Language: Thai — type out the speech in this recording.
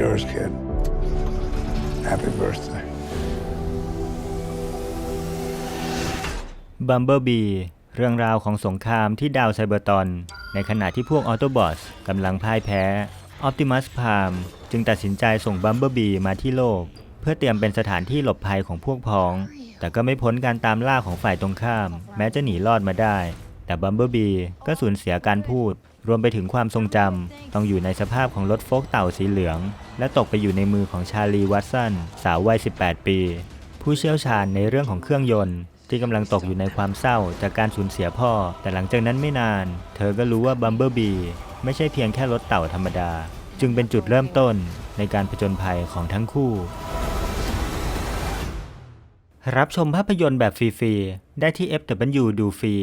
yours, kid. Happy birthday. บัมเบอร์บีเรื่องราวของสงครามที่ดาวไซเบอร์ตอน ในขณะที่พวกออโตบอสกำลังพ่ายแพ้ออ t ติมัสพามจึงตัดสินใจส่งบัมเบอร์บีมาที่โลก เพื่อเตรียมเป็นสถานที่หลบภัยของพวกพ้อง แต่ก็ไม่พ้นการตามล่าของฝ่ายตรงข้าม แม้จะหนีรอดมาได้ แต่บัมเบอร์บีก็สูญเสียการพูด รวมไปถึงความทรงจำต้องอยู่ในสภาพของรถโฟล์กเต่าสีเหลือง และตกไปอยู่ในมือของชาลีวัตสันสาววัย 18 ปี ผู้เชี่ยวชาญในเรื่องของเครื่องยนต์ ที่กำลังตกอยู่ในความเศร้าจากการสูญเสียพ่อ แต่หลังจากนั้นไม่นาน เธอก็รู้ว่าบัมเบอร์บีไม่ใช่เพียงแค่รถเต่าธรรมดา จึงเป็นจุดเริ่มต้นในการผจญภัยของทั้งคู่ รับชมภาพยนตร์แบบฟรีๆได้ที่ FW ดูฟรี